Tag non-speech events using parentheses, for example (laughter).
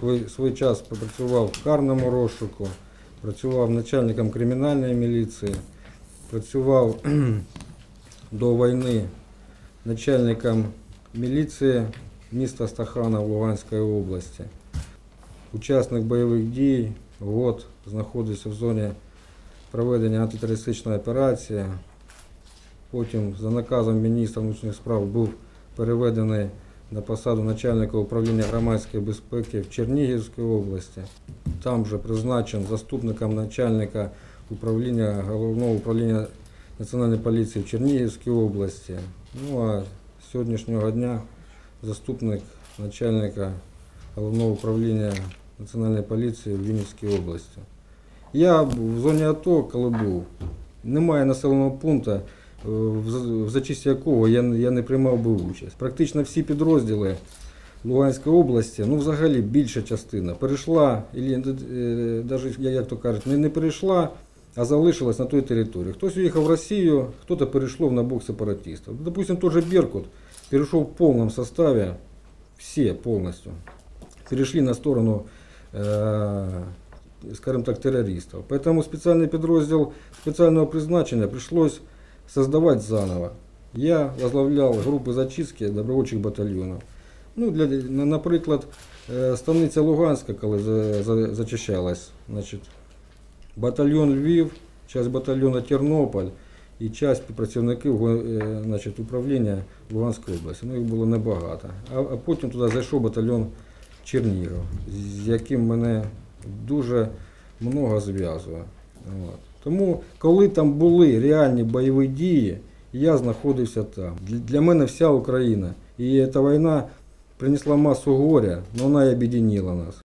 свій, свій час попрацював в карному розшуку, працював начальником кримінальної міліції, працював (clears throat) до війни начальником міліції міста Стахана в Луганській області. Учасник бойових дій, год знаходився в зоні проведення антитерористичної операції. Потім за наказом міністра внутрішніх справ був переведений на посаду начальника управління громадської безпеки в Чернігівській області. Там же призначен заступником начальника управління головного управління Національної поліції в Чернігівській області. Ну а з сьогоднішнього дня заступник начальника головного управління Національної поліції в Вінницькій області. Я в зоні АТО, коли був, немає населеного пункту, в за- в зачисті якого я, не- я не приймав би участь. Практично всі підрозділи Луганської області, ну взагалі більша частина, перейшла, навіть, як то кажуть, не, не перейшла, а залишилась на той території. Хтось уїхав в Росію, хтось перейшов на бок сепаратистів. Допустим, тот же Беркут перешел в повному составі, всі повністю, перешли на сторону э, скажем так, террористов. Поэтому специальный подроздел специального призначения пришлось создавать заново. Я возглавлял группы зачистки добровольчих батальйонів. Ну, для, на- наприклад, е, станиця Луганська, коли за, за, зачищалась, значить, батальйон Львів, часть батальйону Тернополь і часть працівників е, значить, управління Луганської області. Ну, їх було небагато. А, а потім туди зайшов батальйон Чернігів, з яким мене дуже много зв'язує. От. Тому, коли там були реальні бойові дії, я знаходився там. Для, мене вся Україна. І ця війна принесла масу горя, але вона і об'єднала нас.